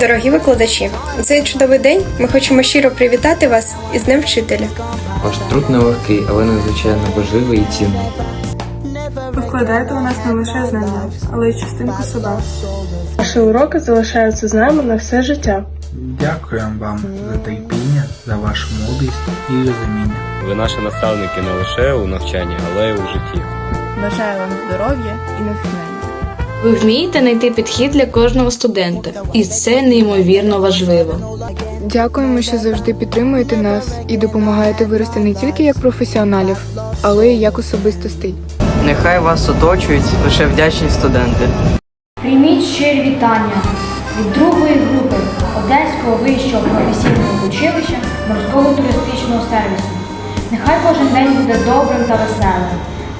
Дорогі викладачі, у цей чудовий день ми хочемо щиро привітати вас із Днем вчителя. Ваш труд нелегкий, але надзвичайно важливий і цінний. Ви вкладаєте у нас не лише знання, але й частинку себе. Ваші уроки залишаються з нами на все життя. Дякуємо вам за терпіння, за вашу мудрість і розуміння. Ви наші наставники не лише у навчанні, але й у житті. Бажаю вам здоров'я і натхнення. Ви вмієте знайти підхід для кожного студента, і це неймовірно важливо. Дякуємо, що завжди підтримуєте нас і допомагаєте вирости не тільки як професіоналів, але й як особистостей. Нехай вас оточують лише вдячні студенти. Прийміть щирі вітання від другої групи Одеського вищого професійного училища морського туристичного сервісу. Нехай кожен день буде добрим та веселим,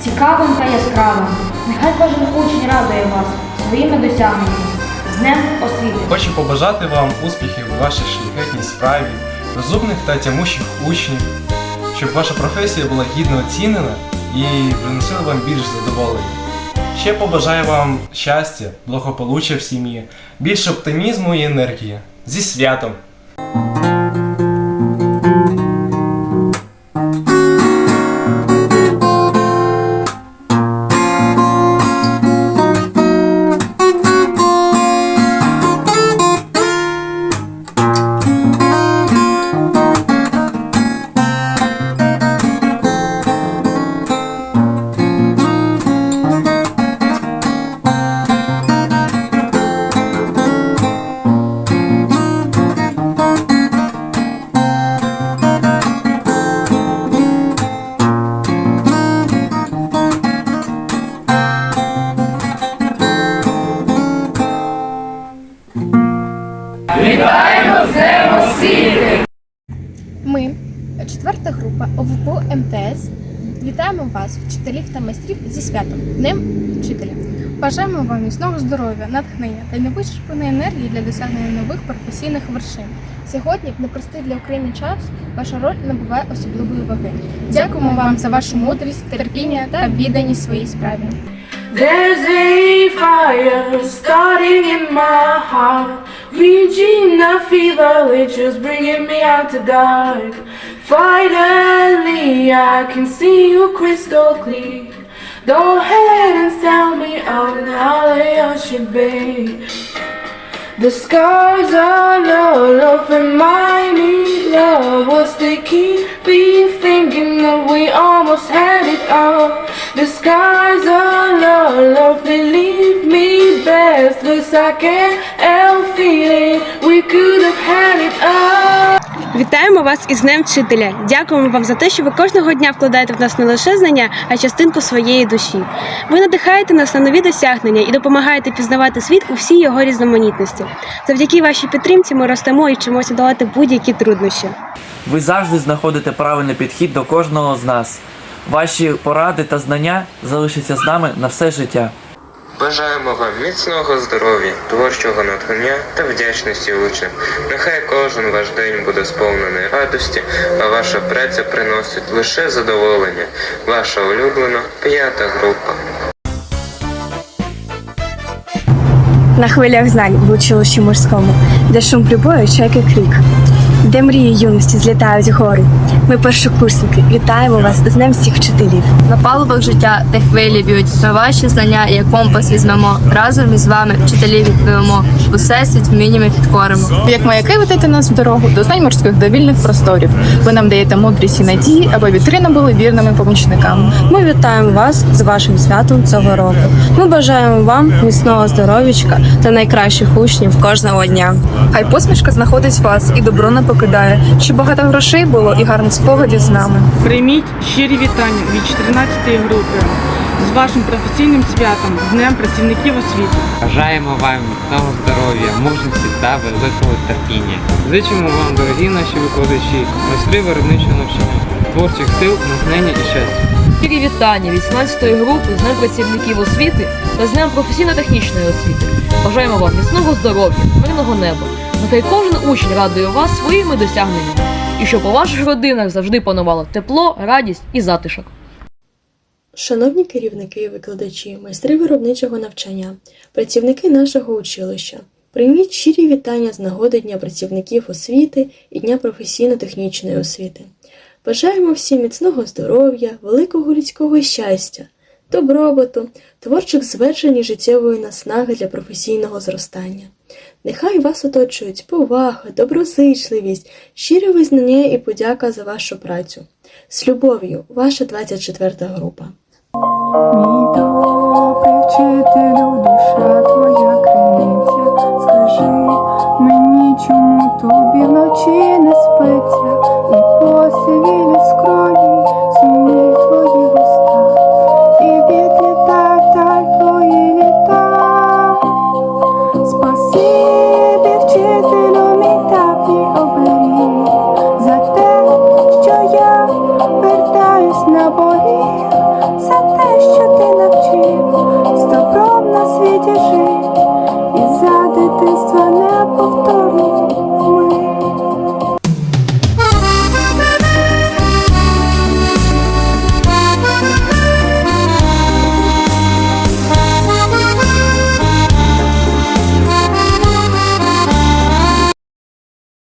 цікавим та яскравим. Нехай кожен учень радує вас своїми досягненнями. З Днем освіти! Хочу побажати вам успіхів у вашій шляхетній справі, розумних та тямущих учнів, щоб ваша професія була гідно оцінена і приносила вам більш задоволення. Ще побажаю вам щастя, благополуччя в сім'ї, більше оптимізму і енергії. Зі святом! Ми, четверта група ОВПУ МТС, вітаємо вас, вчителів та майстрів зі святом Днем вчителя. Бажаємо вам міцного здоров'я, натхнення та невичерпаної енергії для досягнення нових професійних вершин. Сьогодні, в непростий для України час, ваша роль набуває особливої ваги. Дякуємо вам за вашу мудрість, терпіння та відданість своїй справі. There's a fire starting in my heart, reaching a fever which is bringing me out to dark. Finally, I can see you crystal clear. Go ahead and tell me all and how they should be. The scars are all over my knee. Love was the key. Be thinking that we almost had it all. The skies are all of believe me best. Looks like can't help feeling we could have had it all. Вітаємо вас із Днем вчителя. Дякуємо вам за те, що ви кожного дня вкладаєте в нас не лише знання, а частинку своєї душі. Ви надихаєте нас на нові досягнення і допомагаєте пізнавати світ у всій його різноманітності. Завдяки вашій підтримці ми ростемо і вчимося долати будь-які труднощі. Ви завжди знаходите правильний підхід до кожного з нас. Ваші поради та знання залишаться з нами на все життя. Бажаємо вам міцного здоров'я, творчого натхнення та вдячності учням. Нехай кожен ваш день буде сповнений радості, а ваша праця приносить лише задоволення. Ваша улюблена п'ята група. На хвилях знань в училищі морському, де шум прибою, чайки крик, де мрії юності злітають гори. Ми першокурсники, вітаємо вас з Днем всіх вчителів. На палубах життя де хвилі б'ють, ми ваші знання як компас візьмемо. Разом із вами вчителів відповімо. Усе світ вміннями підкоримо. Як маяки ведете нас в дорогу до знань морських до вільних просторів. Ви нам даєте мудрість і надії, аби вітрина були вірними помічниками. Ми вітаємо вас з вашим святом цього року. Ми бажаємо вам міцного здоров'ячка та найкращих учнів кожного дня. Хай посмішка знаходить вас і добро не покидає, щоб багато грошей було і гарних спогадів з нами. Прийміть щирі вітання від 14-ї групи з вашим професійним святом, з Днем працівників освіти. Бажаємо вам міцного здоров'я, мужності та великого терпіння. Зичимо вам, дорогі наші викладачі, майстри виробничого навчання, творчих сил, натхнення і щастя. Щирі вітання від 17-ї групи з Днем працівників освіти та з Днем професійно-технічної освіти. Бажаємо вам міцного здоров'я, мирного неба. Нехай кожен учень радує вас своїми досягненнями. І щоб у ваших родинах завжди панувало тепло, радість і затишок. Шановні керівники викладачі, майстри виробничого навчання, працівники нашого училища, Прийміть щирі вітання з нагоди Дня працівників освіти і Дня професійно-технічної освіти. Бажаємо всім міцного здоров'я, великого людського щастя, добробуту, творчих звершень і життєвої наснаги для професійного зростання. Нехай вас оточують повага, доброзичливість, щире визнання і подяка за вашу працю. З любов'ю, ваша 24 група. Мій добрий вчителю,